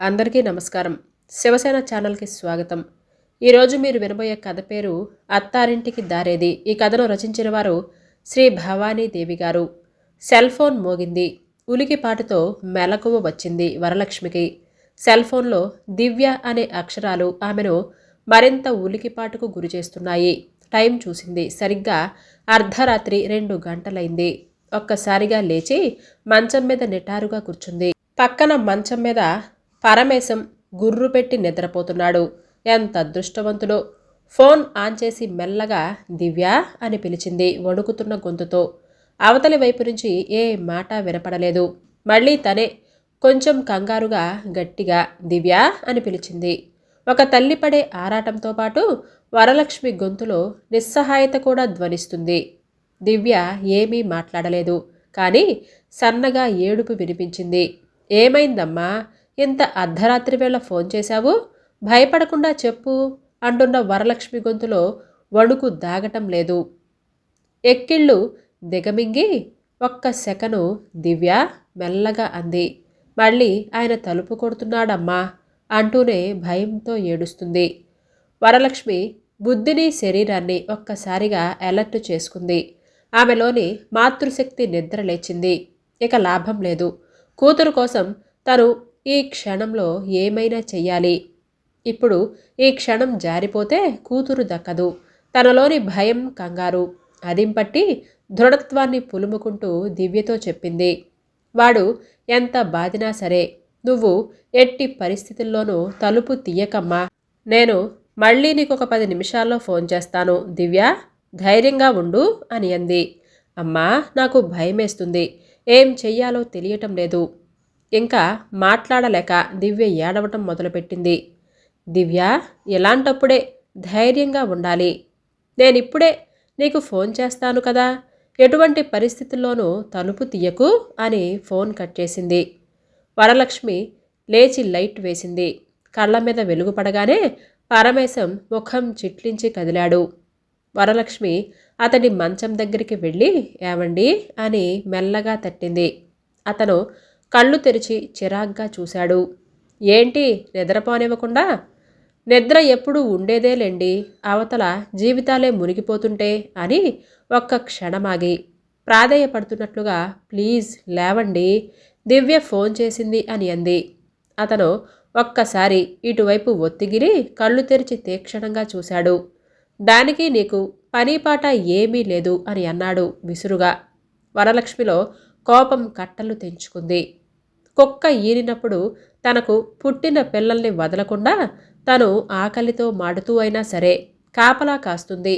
అందరికీ నమస్కారం. శివసేన ఛానల్కి స్వాగతం. ఈరోజు మీరు వినబోయే కథ పేరు అత్తారింటికి దారేది. ఈ కథను రచించిన వారు శ్రీ భవానీ దేవి గారు. సెల్ ఫోన్ మోగింది. ఉలికిపాటుతో మెలకువ వచ్చింది వరలక్ష్మికి. సెల్ ఫోన్లో దివ్య అనే అక్షరాలు ఆమెను మరింత ఉలికిపాటుకు గురి చేస్తున్నాయి. టైం చూసింది. సరిగ్గా అర్ధరాత్రి రెండు గంటలైంది. ఒక్కసారిగా లేచి మంచం మీద నిటారుగా కూర్చుంది. పక్కన మంచం మీద పరమేశం గుర్రు పెట్టి నిద్రపోతున్నాడు. ఎంత అదృష్టవంతుడో. ఫోన్ ఆన్ చేసి మెల్లగా దివ్య అని పిలిచింది వణుకుతున్న గొంతుతో. అవతలి వైపు నుంచి ఏ మాట వినపడలేదు. మళ్ళీ తనే కొంచెం కంగారుగా గట్టిగా దివ్య అని పిలిచింది. ఒక తల్లి పడే ఆరాటంతో పాటు వరలక్ష్మి గొంతులో నిస్సహాయత కూడా ధ్వనిస్తుంది. దివ్య ఏమీ మాట్లాడలేదు. కానీ సన్నగా ఏడుపు వినిపించింది. ఏమైందమ్మా? ఇంత అర్ధరాత్రి వేళ ఫోన్ చేశావు? భయపడకుండా చెప్పు అంటున్న వరలక్ష్మి గొంతులో వణుకు దాగటం లేదు. ఎక్కిళ్ళు దిగమింగి ఒక్క సెకను దివ్య మెల్లగా అంది. మళ్ళీ ఆయన తలుపు కొడుతున్నాడమ్మా అంటూనే భయంతో ఏడుస్తుంది. వరలక్ష్మి బుద్ధిని శరీరాన్ని ఒక్కసారిగా అలర్ట్ చేసుకుంది. ఆమెలోని మాతృశక్తి నిద్ర లేచింది. ఇక లాభం లేదు. కూతురు కోసం తను ఈ క్షణంలో ఏమైనా చెయ్యాలి. ఇప్పుడు ఈ క్షణం జారిపోతే కూతురు దక్కదు. తనలోని భయం కంగారు. అదింపట్టి దృఢత్వాన్ని పులుముకుంటూ దివ్యతో చెప్పింది. వాడు ఎంత బాధినా సరే నువ్వు ఎట్టి పరిస్థితుల్లోనూ తలుపు తీయకమ్మా. నేను మళ్ళీ నీకు ఒక పది నిమిషాల్లో ఫోన్ చేస్తాను. దివ్య ధైర్యంగా ఉండు అని అంది. అమ్మా నాకు భయమేస్తుంది. ఏం చెయ్యాలో తెలియటం లేదు. ఇంకా మాట్లాడలేక దివ్య ఏడవటం మొదలుపెట్టింది. దివ్య ఇలాంటప్పుడే ధైర్యంగా ఉండాలి. నేనిప్పుడే నీకు ఫోన్ చేస్తాను కదా. ఎటువంటి పరిస్థితుల్లోనూ తలుపు తీయకు అని ఫోన్ కట్ చేసింది. వరలక్ష్మి లేచి లైట్ వేసింది. కళ్ళ మీద వెలుగు పడగానే పరమేశం ముఖం చిట్లించి కదిలాడు. వరలక్ష్మి అతని మంచం దగ్గరికి వెళ్ళి ఏమండి అని మెల్లగా తట్టింది. అతను కళ్ళు తెరిచి చిరాగ్గా చూశాడు. ఏంటి నిద్రపోనివ్వకుండా? నిద్ర ఎప్పుడు ఉండేదేలేండి అవతల జీవితాలే మునిగిపోతుంటే అని ఒక్క క్షణమాగి ప్రాధేయపడుతున్నట్లుగా ప్లీజ్ లేవండి దివ్య ఫోన్ చేసింది అని అంది. అతను ఒక్కసారి ఇటువైపు ఒత్తిగిరి కళ్ళు తెరిచి తీక్షణంగా చూశాడు. దానికి నీకు పనిపాట ఏమీ లేదు అని అన్నాడు విసురుగా. వరలక్ష్మిలో కోపం కట్టలు తెంచుకుంది. కుక్క ఈనినప్పుడు తనకు పుట్టిన పిల్లల్ని వదలకుండా తను ఆకలితో మాడుతూ అయినా సరే కాపలా కాస్తుంది.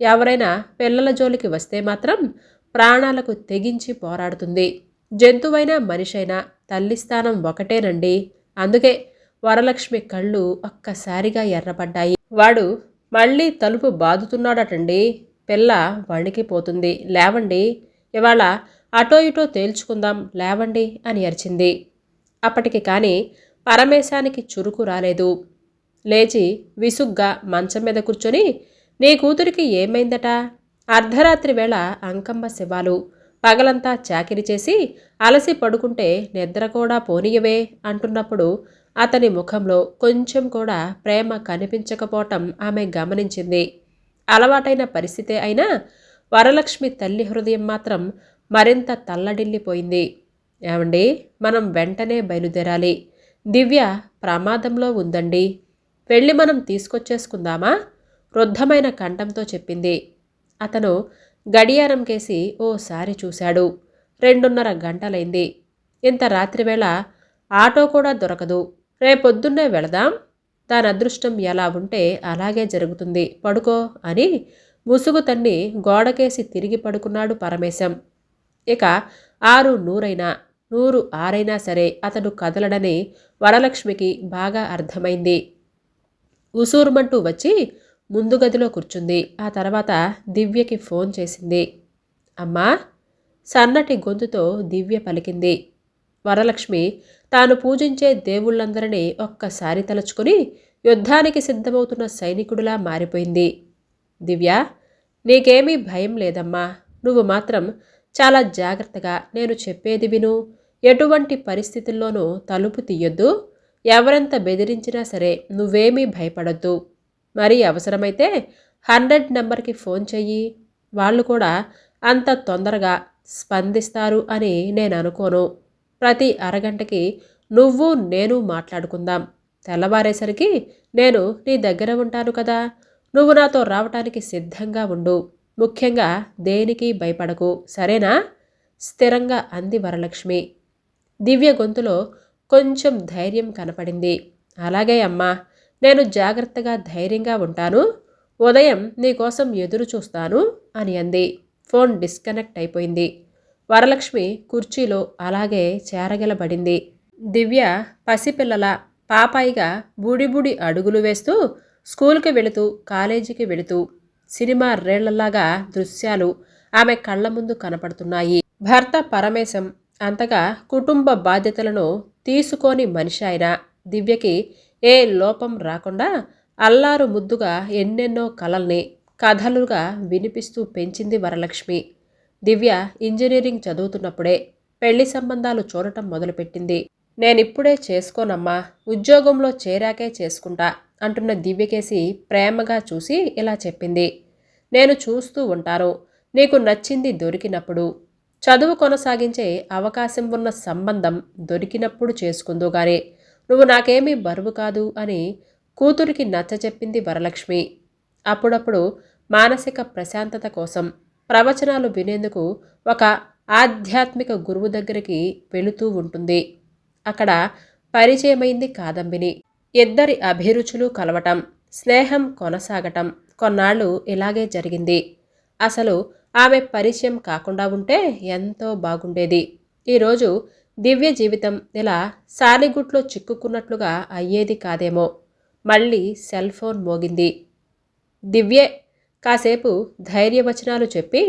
ఎవరైనా పిల్లల జోలికి వస్తే మాత్రం ప్రాణాలకు తెగించి పోరాడుతుంది. జంతువైనా మనిషైనా తల్లి స్థానం ఒకటేనండి. అందుకే వరలక్ష్మి కళ్ళు ఒక్కసారిగా ఎర్రపడ్డాయి వాడు మళ్ళీ తలుపు బాదుతున్నాడటండి. పిల్ల వణికిపోతుంది. లేవండి. ఇవాళ అటో ఇటో తేల్చుకుందాం లేవండి అని అరిచింది. అప్పటికి కానీ పరమేశానికి చురుకు రాలేదు. లేచి విసుగ్గా మంచం మీద కూర్చొని నీ కూతురికి ఏమైందట? అర్ధరాత్రి వేళ అంకమ్మ శివాలు. పగలంతా చాకిరి చేసి అలసి పడుకుంటే నిద్ర కూడా పోనీయవే అంటున్నప్పుడు అతని ముఖంలో కొంచెం కూడా ప్రేమ కనిపించకపోవటం ఆమె గమనించింది. అలవాటైన పరిస్థితే అయినా వరలక్ష్మి తల్లి హృదయం మాత్రం మరింత తల్లడిల్లిపోయింది. ఏమండి? మనం వెంటనే బయలుదేరాలి. దివ్య ప్రమాదంలో ఉందండి. వెళ్ళి మనం తీసుకొచ్చేసుకుందామా? వృద్ధమైన కంఠంతో చెప్పింది. అతను గడియారం కేసి ఓసారి చూశాడు. రెండున్నర గంటలైంది. ఇంత రాత్రివేళ ఆటో కూడా దొరకదు. రేపొద్దున్నే వెళదాం. దాని అదృష్టం ఎలా ఉంటే అలాగే జరుగుతుంది. పడుకో అని ముసుగు తన్ని గోడకేసి తిరిగి పడుకున్నాడు పరమేశం. ఇక ఆరు నూరైనా నూరు ఆరైనా సరే అతడు కదలడని వరలక్ష్మికి బాగా అర్థమైంది. ఉసూరుమంటూ వచ్చి ముందు గదిలో కూర్చుంది. ఆ తర్వాత దివ్యకి ఫోన్ చేసింది. అమ్మా! సన్నటి గొంతుతో దివ్య పలికింది. వరలక్ష్మి తాను పూజించే దేవుళ్ళందరినీ ఒక్కసారి తలుచుకుని యుద్ధానికి సిద్ధమవుతున్న సైనికుడిలా మారిపోయింది. దివ్య నీకేమీ భయం లేదమ్మా. నువ్వు మాత్రం చాలా జాగ్రత్తగా నేను చెప్పేది విను. ఎటువంటి పరిస్థితుల్లోనూ తలుపు తీయొద్దు. ఎవరెంత బెదిరించినా సరే నువ్వేమీ భయపడొద్దు. మరి అవసరమైతే హండ్రెడ్ నెంబర్కి ఫోన్ చెయ్యి. వాళ్ళు కూడా అంత తొందరగా స్పందిస్తారు అని నేను అనుకోను. ప్రతి అరగంటకి నువ్వు నేను మాట్లాడుకుందాం. తెల్లవారేసరికి నేను నీ దగ్గర ఉంటాను కదా. నువ్వు నాతో రావటానికి సిద్ధంగా ఉండు. ముఖ్యంగా దేనికి భయపడకు సరేనా? స్థిరంగా అంది వరలక్ష్మి. దివ్య గొంతులో కొంచెం ధైర్యం కనపడింది. అలాగే అమ్మా నేను జాగ్రత్తగా ధైర్యంగా ఉంటాను. ఉదయం నీకోసం ఎదురు చూస్తాను అని అంది. ఫోన్ డిస్కనెక్ట్ అయిపోయింది. వరలక్ష్మి కుర్చీలో అలాగే చేరగలబడింది. దివ్య పసిపిల్లల పాపాయిగా బుడిబుడి అడుగులు వేస్తూ స్కూల్కి వెళుతూ కాలేజీకి వెళుతూ సినిమా రేళ్ళలాగా దృశ్యాలు ఆమె కళ్ళ ముందు కనపడుతున్నాయి. భర్త పరమేశం అంతగా కుటుంబ బాధ్యతలను తీసుకోని మనిషి ఆయన. దివ్యకి ఏ లోపం రాకుండా అల్లారు ముద్దుగా ఎన్నెన్నో కలల్ని కథలుగా వినిపిస్తూ పెంచింది వరలక్ష్మి. దివ్య ఇంజనీరింగ్ చదువుతున్నప్పుడే పెళ్ళి సంబంధాలు చూడటం మొదలుపెట్టింది. నేనిప్పుడే చేసుకోనమ్మా ఉద్యోగంలో చేరాకే చేసుకుంటా అంటున్న దివ్యకేసి ప్రేమగా చూసి ఇలా చెప్పింది. నేను చూస్తూ ఉంటాను. నీకు నచ్చింది దొరికినప్పుడు. చదువు కొనసాగించే అవకాశం ఉన్న సంబంధం దొరికినప్పుడు చేసుకుందో గాని. నువ్వు నాకేమీ బరువు కాదు అని కూతురికి నచ్చచెప్పింది వరలక్ష్మి. అప్పుడప్పుడు మానసిక ప్రశాంతత కోసం ప్రవచనాలు వినేందుకు ఒక ఆధ్యాత్మిక గురువు దగ్గరికి వెళుతూ ఉంటుంది. అక్కడ పరిచయమైంది కాదంబిని. ఇద్దరి అభిరుచులు కలవటం స్నేహం కొనసాగటం కొన్నాళ్ళు ఇలాగే జరిగింది. అసలు ఆమె పరిచయం కాకుండా ఉంటే ఎంతో బాగుండేది. ఈరోజు దివ్య జీవితం ఇలా సాలిగుట్లో చిక్కుకున్నట్లుగా అయ్యేది కాదేమో. మళ్ళీ సెల్ ఫోన్ మోగింది. దివ్యే కాసేపు ధైర్యవచనాలు చెప్పి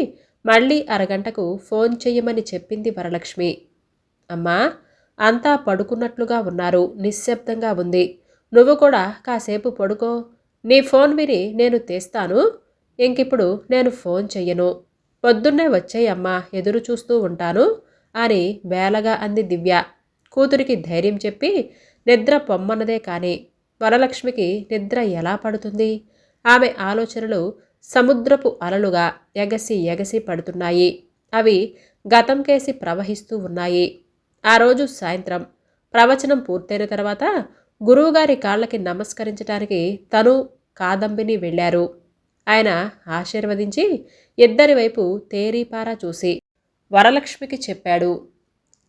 మళ్ళీ అరగంటకు ఫోన్ చెయ్యమని చెప్పింది వరలక్ష్మి. అమ్మా అంతా పడుకున్నట్లుగా ఉన్నారు నిశ్శబ్దంగా ఉంది. నువ్వు కూడా కాసేపు పడుకో. నీ ఫోన్ విని నేను తీస్తాను. ఇంకిప్పుడు నేను ఫోన్ చెయ్యను. పొద్దున్నే వచ్చేయమ్మా ఎదురు చూస్తూ ఉంటాను అని వేలగా అంది దివ్య. కూతురికి ధైర్యం చెప్పి నిద్ర పొమ్మన్నదే కానీ వరలక్ష్మికి నిద్ర ఎలా పడుతుంది? ఆమె ఆలోచనలు సముద్రపు అలలుగా ఎగసి ఎగసి పడుతున్నాయి. అవి గతం కేసి ప్రవహిస్తూ ఉన్నాయి. ఆ రోజు సాయంత్రం ప్రవచనం పూర్తయిన తర్వాత గురువుగారి కాళ్ళకి నమస్కరించడానికి తను కాదంబిని వెళ్ళారు. ఆయన ఆశీర్వదించి ఇద్దరి వైపు తేరీపారా చూసి వరలక్ష్మికి చెప్పాడు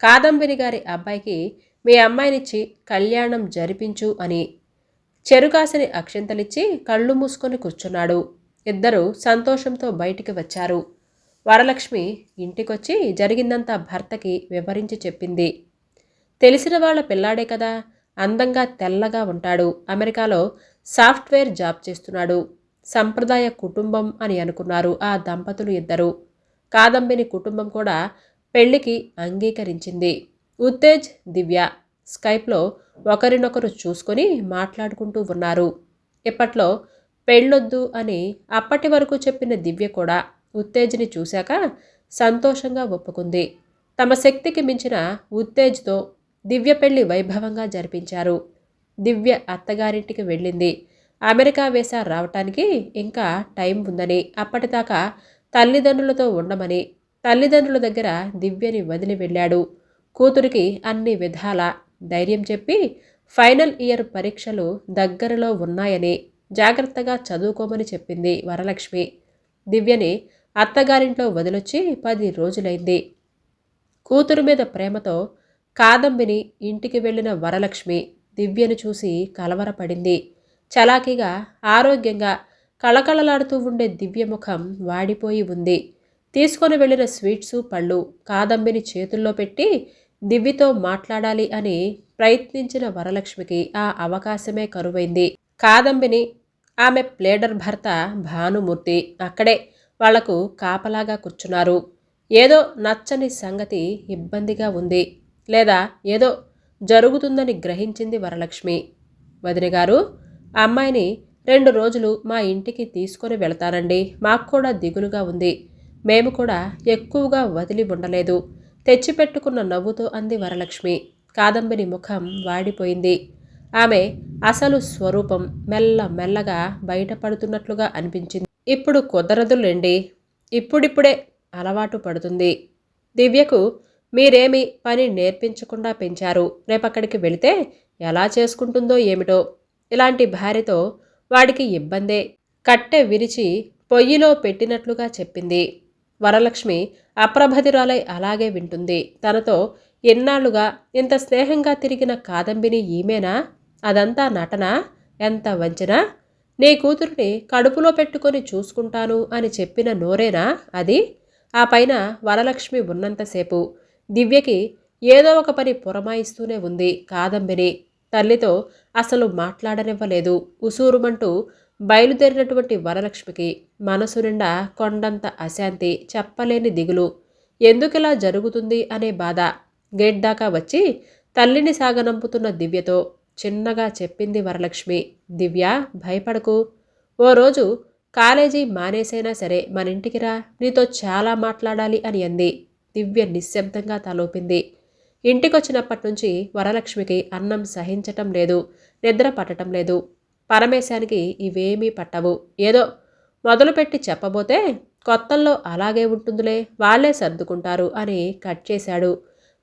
కాదంబిని గారి అబ్బాయికి మీ అమ్మాయినిచ్చి కళ్యాణం జరిపించు అని. చెరుకాసిని అక్షింతలిచ్చి కళ్ళు మూసుకొని కూర్చున్నాడు. ఇద్దరు సంతోషంతో బయటికి వచ్చారు. వరలక్ష్మి ఇంటికొచ్చి జరిగిందంతా భర్తకి వివరించి చెప్పింది. తెలిసిన వాళ్ళ పిల్లాడే కదా అందంగా తెల్లగా ఉంటాడు. అమెరికాలో సాఫ్ట్వేర్ జాబ్ చేస్తున్నాడు. సంప్రదాయ కుటుంబం అని అనుకున్నారు ఆ దంపతులు ఇద్దరు. కాదంబిని కుటుంబం కూడా పెళ్ళికి అంగీకరించింది. ఉత్తేజ్ దివ్య స్కైప్లో ఒకరినొకరు చూసుకొని మాట్లాడుకుంటూ ఉన్నారు. ఇప్పట్లో పెళ్ళొద్దు అని అప్పటి వరకు చెప్పిన దివ్య కూడా ఉత్తేజ్ని చూశాక సంతోషంగా ఒప్పుకుంది. తమ శక్తికి మించిన ఉత్తేజ్తో దివ్య పెళ్ళి వైభవంగా జరిపించారు. దివ్య అత్తగారింటికి వెళ్ళింది. అమెరికా వేసా రావటానికి ఇంకా టైం ఉందని అప్పటిదాకా తల్లిదండ్రులతో ఉండమని తల్లిదండ్రుల దగ్గర దివ్యని వదిలి వెళ్ళాడు. కూతురికి అన్ని విధాల ధైర్యం చెప్పి ఫైనల్ ఇయర్ పరీక్షలు దగ్గరలో ఉన్నాయని జాగ్రత్తగా చదువుకోమని చెప్పింది వరలక్ష్మి. దివ్యని అత్తగారింట్లో వదిలొచ్చి పది రోజులైంది. కూతురు మీద ప్రేమతో కాదంబిని ఇంటికి వెళ్ళిన వరలక్ష్మి దివ్యను చూసి కలవరపడింది. చలాకీగా ఆరోగ్యంగా కళకళలాడుతూ ఉండే దివ్యముఖం వాడిపోయి ఉంది. తీసుకొని వెళ్ళిన స్వీట్సు పళ్ళు కాదంబిని చేతుల్లో పెట్టి దివ్యతో మాట్లాడాలి అని ప్రయత్నించిన వరలక్ష్మికి ఆ అవకాశమే కరువైంది. కాదంబిని ఆమె ప్లేడర్ భర్త భానుమూర్తి అక్కడే వాళ్ళకు కాపలాగా కూర్చున్నారు. ఏదో నచ్చని సంగతి ఇబ్బందిగా ఉంది. లేదా ఏదో జరుగుతుందని గ్రహించింది వరలక్ష్మి. వదిన గారు అమ్మాయిని రెండు రోజులు మా ఇంటికి తీసుకొని వెళతానండి. మాకు కూడా దిగులుగా ఉంది. మేము కూడా ఎక్కువగా వదిలి ఉండలేదు. తెచ్చిపెట్టుకున్న నవ్వుతో అంది వరలక్ష్మి. కాదంబిని ముఖం వాడిపోయింది. ఆమె అసలు స్వరూపం మెల్ల మెల్లగా బయటపడుతున్నట్లుగా అనిపించింది. ఇప్పుడు కుదరదులేండి. ఇప్పుడిప్పుడే అలవాటు పడుతుంది. దివ్యకు మీరేమి పని నేర్పించకుండా పెంచారు. రేపక్కడికి వెళితే ఎలా చేసుకుంటుందో ఏమిటో. ఇలాంటి భార్యతో వాడికి ఇబ్బందే. కట్టె విరిచి పొయ్యిలో పెట్టినట్లుగా చెప్పింది. వరలక్ష్మి అప్రభతిరాలై అలాగే వింటుంది. తనతో ఎన్నాళ్ళుగా ఇంత స్నేహంగా తిరిగిన కాదంబిని ఈమెనా? అదంతా నటన? ఎంత వంచన? నీ కూతురిని కడుపులో పెట్టుకొని చూసుకుంటాను అని చెప్పిన నోరేనా అది? ఆ పైన వరలక్ష్మి ఉన్నంతసేపు దివ్యకి ఏదో ఒక పని పురమాయిస్తూనే ఉంది. కాదంబిని తల్లితో అసలు మాట్లాడనివ్వలేదు. ఉసూరుమంటూ బయలుదేరినటువంటి వరలక్ష్మికి మనసు నిండా కొండంత అశాంతి చెప్పలేని దిగులు. ఎందుకిలా జరుగుతుంది అనే బాధ. గేట్ దాకా వచ్చి తల్లిని సాగనంపుతున్న దివ్యతో చిన్నగా చెప్పింది వరలక్ష్మి దివ్య భయపడకు. ఓ రోజు కాలేజీ మానేసైనా సరే మన ఇంటికి రా. నీతో చాలా మాట్లాడాలి అని అంది. దివ్య నిశ్శబ్దంగా తలోపింది. ఇంటికొచ్చినప్పటి నుంచి వరలక్ష్మికి అన్నం సహించటం లేదు నిద్ర పట్టడం లేదు. పరమేశానికి ఇవేమీ పట్టవు. ఏదో మొదలుపెట్టి చెప్పబోతే కొత్తల్లో అలాగే ఉంటుందిలే వాళ్ళే సర్దుకుంటారు అని కట్ చేశాడు.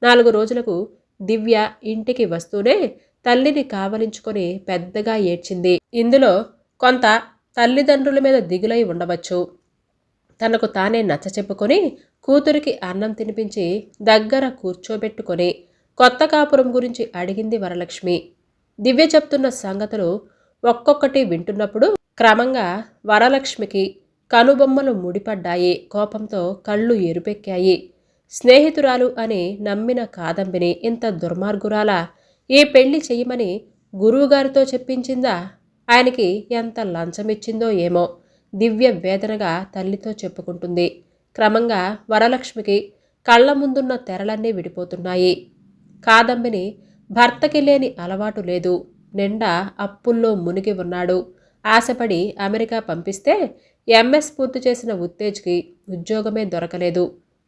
నాలుగు రోజులకు దివ్య ఇంటికి వస్తూనే తల్లిని కావలించుకొని పెద్దగా ఏడ్చింది. ఇందులో కొంత తల్లిదండ్రుల మీద దిగులై ఉండవచ్చు. తనకు తానే నచ్చ చెప్పుకొని కూతురికి అన్నం తినిపించి దగ్గర కూర్చోబెట్టుకొని కొత్త కాపురం గురించి అడిగింది వరలక్ష్మి. దివ్య చెప్తున్న సంగతులు ఒక్కొక్కటి వింటున్నప్పుడు క్రమంగా వరలక్ష్మికి కనుబొమ్మలు ముడిపడ్డాయి. కోపంతో కళ్ళు ఎరుపెక్కాయి. స్నేహితురాలు అని నమ్మిన కాదంబిని ఇంత దుర్మార్గురాలా? ఈ పెళ్ళి చెయ్యమని గురువుగారితో చెప్పించిందా? ఆయనకి ఎంత లంచమిచ్చిందో ఏమో దివ్య వేదనగా తల్లితో చెప్పుకుంటుంది. క్రమంగా వరలక్ష్మికి కళ్ళ ముందున్న తెరలన్నీ విడిపోతున్నాయి. కాదంబిని భర్తకి లేని అలవాటు లేదు. నిండా అప్పుల్లో మునిగి ఉన్నాడు. ఆశపడి అమెరికా పంపిస్తే ఎంఎస్ పూర్తి చేసిన ఉత్తేజ్కి ఉద్యోగమే దొరకలేదు.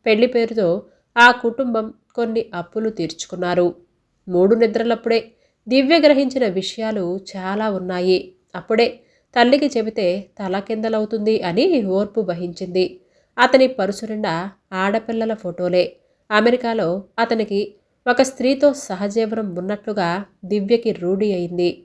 పెళ్ళి పేరుతో ఆ కుటుంబం కొన్ని అప్పులు తీర్చుకున్నారు. మూడు నిద్రలప్పుడే దివ్య గ్రహించిన విషయాలు చాలా ఉన్నాయి. అప్పుడే తల్లికి చెబితే తల కిందలవుతుంది అని ఓర్పు వహించింది. అతని పరుసునిండా ఆడపిల్లల ఫోటోలే. అమెరికాలో అతనికి ఒక స్త్రీతో సహజీవనం ఉన్నట్లుగా దివ్యకి రూఢి అయింది.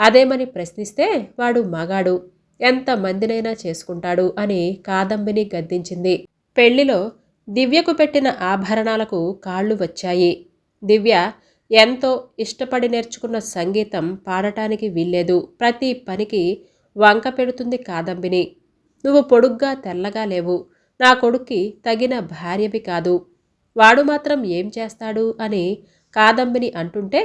అదేమని ప్రశ్నిస్తే వాడు మగాడు. ఎంత మందినైనా చేసుకుంటాడు అని కాదంబిని గద్దించింది. పెళ్ళిలో దివ్యకు పెట్టిన ఆభరణాలకు కాళ్ళు వచ్చాయి. దివ్య ఎంతో ఇష్టపడి నేర్చుకున్న సంగీతం పాడటానికి వీల్లేదు. ప్రతి పనికి వంక పెడుతుంది కాదంబిని. నువ్వు పొడుగ్గా తెల్లగా లేవు. నా కొడుక్కి తగిన భార్యవి కాదు. వాడు మాత్రం ఏం చేస్తాడు అని కాదంబిని అంటుంటే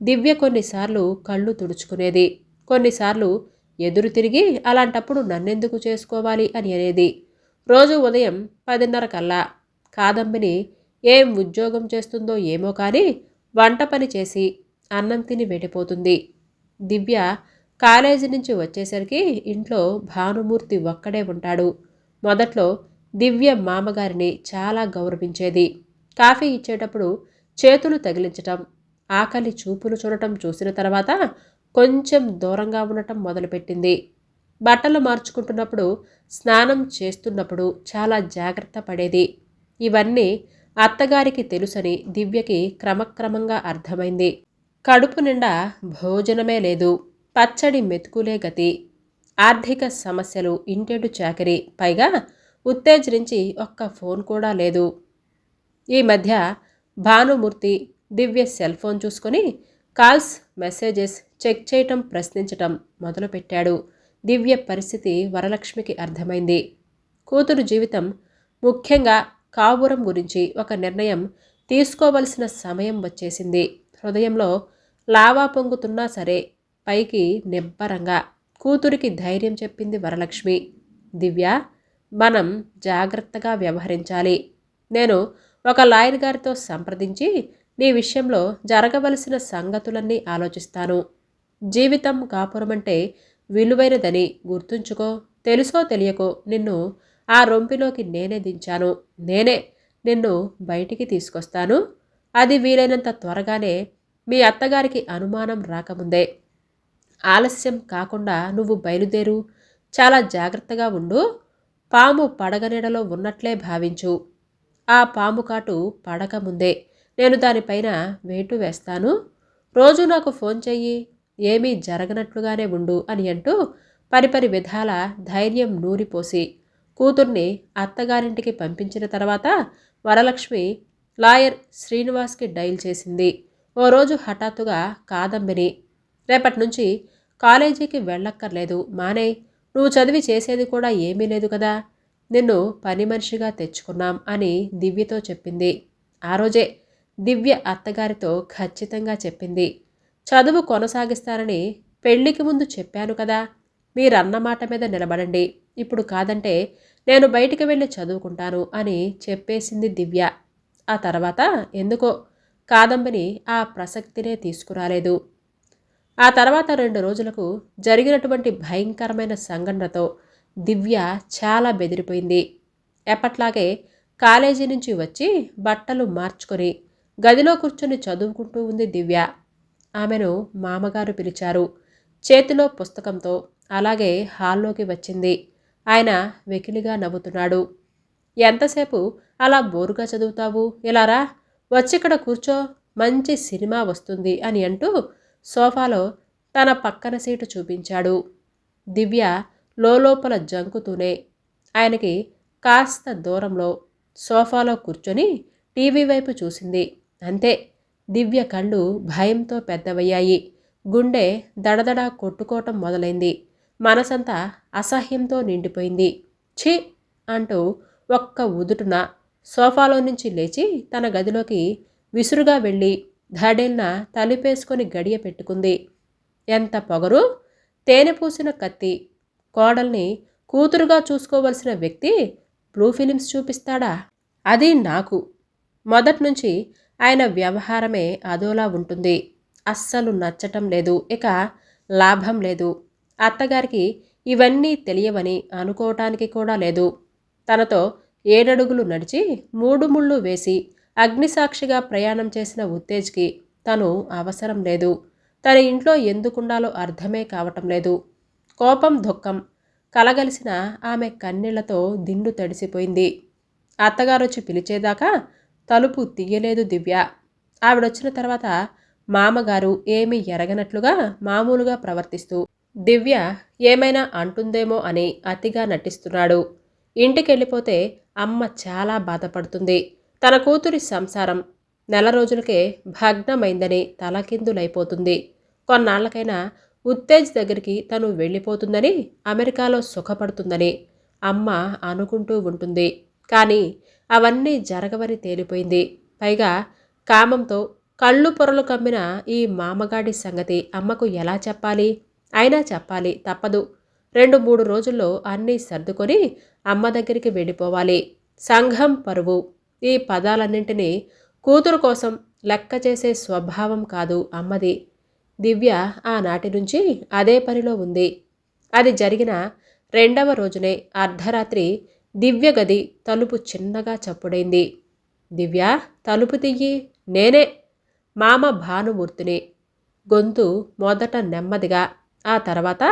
దివ్య కొన్నిసార్లు కళ్ళు తుడుచుకునేది. కొన్నిసార్లు ఎదురు తిరిగి అలాంటప్పుడు నన్నెందుకు చేసుకోవాలి అని అనేది. రోజు ఉదయం పదిన్నర కల్లా కాదంబిని ఏం ఉద్యోగం చేస్తుందో ఏమో కానీ వంట పని చేసి అన్నం తిని వెళ్ళిపోతుంది దివ్య కాలేజీ నుంచి వచ్చేసరికి ఇంట్లో భానుమూర్తి ఒక్కడే ఉంటాడు. మొదట్లో దివ్య మామగారిని చాలా గౌరవించేది. కాఫీ ఇచ్చేటప్పుడు చేతులు తగిలించటం ఆకలి చూపులు చూడటం చూసిన తర్వాత కొంచెం దూరంగా ఉండటం మొదలుపెట్టింది. బట్టలు మార్చుకుంటున్నప్పుడు స్నానం చేస్తున్నప్పుడు చాలా జాగ్రత్త పడేది. ఇవన్నీ అత్తగారికి తెలుసని దివ్యకి క్రమక్రమంగా అర్థమైంది. కడుపు నిండా భోజనమే లేదు. పచ్చడి మెతుకులే గతి. ఆర్థిక సమస్యలు ఇంటెడు చాకరీ. పైగా ఉత్తేజ్ నుంచి ఒక్క ఫోన్ కూడా లేదు. ఈ మధ్య భానుమూర్తి దివ్య సెల్ ఫోన్ చూసుకొని కాల్స్ మెసేజెస్ చెక్ చేయటం ప్రశ్నించటం మొదలుపెట్టాడు. దివ్య పరిస్థితి వరలక్ష్మికి అర్థమైంది. కూతురు జీవితం ముఖ్యంగా కావురం గురించి ఒక నిర్ణయం తీసుకోవలసిన సమయం వచ్చేసింది. హృదయంలో లావా పొంగుతున్నా సరే పైకి నిబ్బరంగా కూతురికి ధైర్యం చెప్పింది వరలక్ష్మి. దివ్య మనం జాగ్రత్తగా వ్యవహరించాలి. నేను ఒక లాయర్ గారితో సంప్రదించి నీ విషయంలో జరగవలసిన సంగతులన్నీ ఆలోచిస్తాను. జీవితం కాపురమంటే విలువైనదని గుర్తుంచుకో తెలుసో తెలియకో నిన్ను ఆ రొంపిలోకి నేనే దించాను. నేనే నిన్ను బయటికి తీసుకొస్తాను. అది వీలైనంత త్వరగానే మీ అత్తగారికి అనుమానం రాకముందే. ఆలస్యం కాకుండా నువ్వు బయలుదేరు. చాలా జాగ్రత్తగా ఉండు. పాము పడగ నీడలో ఉన్నట్లే భావించు. ఆ పాము కాటు పడక ముందే నేను దానిపైన వేటు వేస్తాను. రోజు నాకు ఫోన్ చెయ్యి ఏమీ జరగనట్లుగానే ఉండు అని అంటూ పరిపరి విధాల ధైర్యం నూరిపోసి కూతుర్ని అత్తగారింటికి పంపించిన తర్వాత వరలక్ష్మి లాయర్ శ్రీనివాస్కి డైల్ చేసింది. ఓ రోజు హఠాత్తుగా కాదంబిని. రేపటి నుంచి కాలేజీకి వెళ్ళక్కర్లేదు మానే. నువ్వు చదివి చేసేది కూడా ఏమీ లేదు కదా. నిన్ను పని మనిషిగా తెచ్చుకున్నాం అని దివ్యతో చెప్పింది. ఆ రోజే దివ్య అత్తగారితో ఖచ్చితంగా చెప్పింది. చదువు కొనసాగిస్తారని పెళ్ళికి ముందు చెప్పాను కదా. మీరన్నమాట మీద నిలబడండి. ఇప్పుడు కాదంటే నేను బయటికి వెళ్ళి చదువుకుంటాను అని చెప్పేసింది దివ్య. ఆ తర్వాత ఎందుకో కాదంబని ఆ ప్రసక్తినే తీసుకురాలేదు. ఆ తర్వాత రెండు రోజులకు జరిగినటువంటి భయంకరమైన సంఘటనతో దివ్య చాలా బెదిరిపోయింది. ఎప్పట్లాగే కాలేజీ నుంచి వచ్చి బట్టలు మార్చుకొని గదిలో కూర్చొని చదువుకుంటూ ఉంది దివ్య. ఆమెను మామగారు పిలిచారు. చేతిలో పుస్తకంతో అలాగే హాల్లోకి వచ్చింది. ఆయన వెకిలిగా నవ్వుతున్నాడు. ఎంతసేపు అలా బోరుగా చదువుతావు? ఇలా రా. వచ్చిక్కడ కూర్చో. మంచి సినిమా వస్తుంది అని అంటూ సోఫాలో తన పక్కన సీటు చూపించాడు. దివ్య లోపల జంకుతూనే ఆయనకి కాస్త దూరంలో సోఫాలో కూర్చొని టీవీ వైపు చూసింది. అంతే దివ్య కళ్ళు భయంతో పెద్దవయ్యాయి. గుండె దడదడ కొట్టుకోవటం మొదలైంది. మనసంతా అసహ్యంతో నిండిపోయింది. ఛీ! అంటూ ఒక్క ఉదుటున సోఫాలో నుంచి లేచి తన గదిలోకి విసురుగా వెళ్ళి ధడేల్న తలిపేసుకొని గడియ పెట్టుకుంది. ఎంత పొగరు? తేనె పూసిన కత్తి. కోడల్ని కూతురుగా చూసుకోవలసిన వ్యక్తి బ్లూ ఫిలిమ్స్ చూపిస్తాడా? అది నాకు. మొదట్నుంచి ఆయన వ్యవహారమే అదోలా ఉంటుంది. అస్సలు నచ్చటం లేదు. ఇక లాభం లేదు. అత్తగారికి ఇవన్నీ తెలియవని అనుకోవటానికి కూడా లేదు. తనతో ఏడడుగులు నడిచి మూడు ముళ్ళు వేసి అగ్నిసాక్షిగా ప్రయాణం చేసిన ఉత్తేజ్కి తను అవసరం లేదు. తన ఇంట్లో ఎందుకుండాలో అర్థమే కావటం లేదు. కోపం దుఃఖం కలగలిసిన ఆమె కన్నీళ్ళతో దిండు తడిసిపోయింది. అత్తగారొచ్చి పిలిచేదాకా తలుపు తీయలేదు దివ్య. ఆవిడొచ్చిన తర్వాత మామగారు ఏమీ ఎరగనట్లుగా మామూలుగా ప్రవర్తిస్తూ దివ్య ఏమైనా అంటుందేమో అని అతిగా నటిస్తున్నాడు. ఇంటికెళ్ళిపోతే అమ్మ చాలా బాధపడుతుంది. తన కూతురి సంసారం నెల రోజులకే భగ్నమైందని తలకిందులైపోతుంది. కొన్నాళ్ళకైనా ఉత్తేజ్ దగ్గరికి తను వెళ్ళిపోతుందని అమెరికాలో సుఖపడుతుందని అమ్మ అనుకుంటూ ఉంటుంది. కానీ అవన్నీ జరగవని తేలిపోయింది. పైగా కామంతో కళ్ళు పొరలు కమ్మిన ఈ మామగాడి సంగతి అమ్మకు ఎలా చెప్పాలి? అయినా చెప్పాలి తప్పదు. రెండు మూడు రోజుల్లో అన్నీ సర్దుకొని అమ్మ దగ్గరికి వెళ్ళిపోవాలి. సంఘం పరువు. ఈ పదాలన్నింటినీ కూతురు కోసం లెక్క చేసే స్వభావం కాదు అమ్మది. దివ్య ఆనాటి నుంచి అదే పనిలో ఉంది. అది జరిగిన రెండవ రోజునే అర్ధరాత్రి దివ్య గది తలుపు చిన్నగా చప్పుడైంది. దివ్య తలుపు తియ్యి నేనే మామ భానుమూర్తిని. గొంతు మొదట నెమ్మదిగా ఆ తర్వాత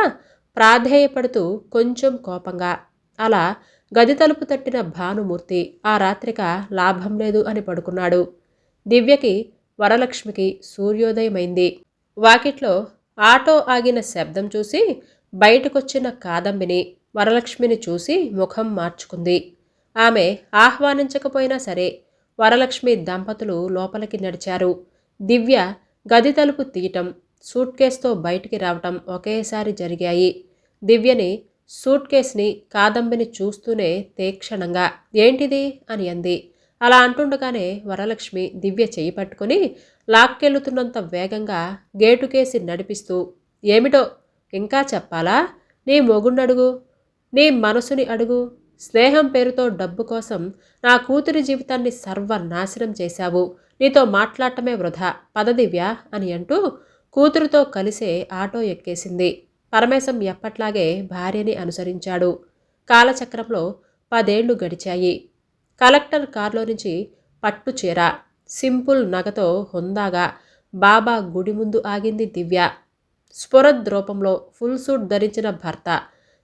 ప్రాధేయపడుతూ కొంచెం కోపంగా అలా గది తలుపు తట్టిన భానుమూర్తి ఆ రాత్రిక లాభం లేదు అని పడుకున్నాడు. దివ్యకి వరలక్ష్మికి సూర్యోదయమైంది. వాకిట్లో ఆటో ఆగిన శబ్దం చూసి బయటకొచ్చిన కాదంబిని వరలక్ష్మిని చూసి ముఖం మార్చుకుంది. ఆమె ఆహ్వానించకపోయినా సరే వరలక్ష్మి దంపతులు లోపలికి నడిచారు. దివ్య గది తలుపు తీయటం సూట్ కేసుతో బయటికి రావటం ఒకేసారి జరిగాయి. దివ్యని సూట్ కేస్ని కాదంబిని చూస్తూనే తీక్షణంగా ఏంటిది? అని అంది. అలా అంటుండగానే వరలక్ష్మి దివ్య చేయి పట్టుకుని లాక్కెళ్తున్నంత వేగంగా గేటుకేసి నడిపిస్తూ ఏమిటో? ఇంకా చెప్పాలా? నీ మొగుణ్ణడుగు నీ మనసుని అడుగు. స్నేహం పేరుతో డబ్బు కోసం నా కూతురి జీవితాన్ని సర్వనాశనం చేశావు. నీతో మాట్లాడటమే వృధా. పదదివ్య అని అంటూ కూతురుతో కలిసే ఆటో ఎక్కేసింది. పరమేశం ఎప్పట్లాగే భార్యని అనుసరించాడు. కాలచక్రంలో పదేళ్ళు గడిచాయి. కలెక్టర్ కారులో నుంచి పట్టు చీర సింపుల్ నగతో హుందాగా బాబా గుడి ముందు ఆగింది దివ్య. స్ఫురద్రూపంలో ఫుల్ సూట్ ధరించిన భర్త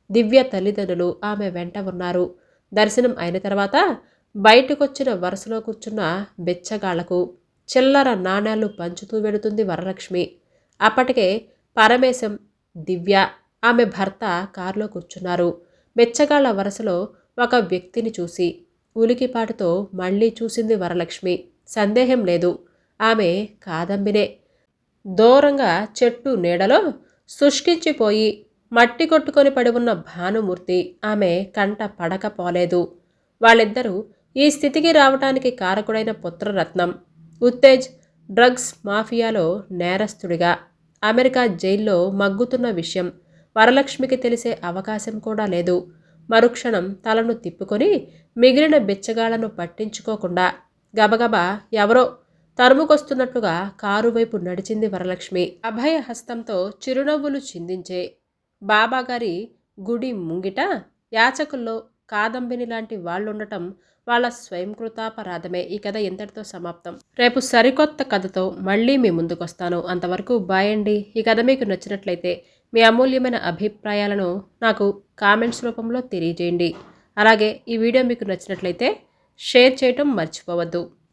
దివ్య తల్లిదండ్రులు ఆమె వెంట ఉన్నారు. దర్శనం అయిన తర్వాత బయటకొచ్చిన వరుసలో కూర్చున్న బెచ్చగాళ్ళకు చిల్లర నాణేలు పంచుతూ వెడుతుంది వరలక్ష్మి. అప్పటికే పరమేశం దివ్య. ఆమె భర్త కారులో కూర్చున్నారు. బెచ్చగాళ్ళ వరుసలో ఒక వ్యక్తిని చూసి ఉలికిపాటుతో మళ్ళీ చూసింది వరలక్ష్మి. సందేహం లేదు. ఆమె కాదంబినే. దూరంగా చెట్టు నీడలో శుష్కించిపోయి మట్టి కొట్టుకొని పడి ఉన్న భానుమూర్తి ఆమె కంట పడకపోలేదు. వాళ్ళిద్దరూ ఈ స్థితికి రావటానికి కారకుడైన పుత్రరత్నం ఉత్తేజ్ డ్రగ్స్ మాఫియాలో నేరస్తుడిగా. అమెరికా జైల్లో మగ్గుతున్న విషయం వరలక్ష్మికి తెలిసే అవకాశం కూడా లేదు. మరుక్షణం తలను తిప్పుకొని మిగిలిన బిచ్చగాళ్ళను పట్టించుకోకుండా గబగబా ఎవరో తరుముకొస్తున్నట్లుగా కారు వైపు నడిచింది వరలక్ష్మి. అభయ హస్తంతో చిరునవ్వులు చిందించే బాబాగారి గుడి ముంగిట యాచకుల్లో కాదంబిని లాంటి వాళ్ళుండటం వాళ్ళ స్వయంకృతాపరాధమే. ఈ కథ ఎంతటితో సమాప్తం. రేపు సరికొత్త కథతో మళ్ళీ మీ ముందుకొస్తాను. అంతవరకు బాయ్ అండి. ఈ కథ మీకు నచ్చినట్లయితే మీ అమూల్యమైన అభిప్రాయాలను నాకు కామెంట్స్ రూపంలో తెలియజేయండి. అలాగే ఈ వీడియో మీకు నచ్చినట్లయితే షేర్ చేయటం మర్చిపోవద్దు.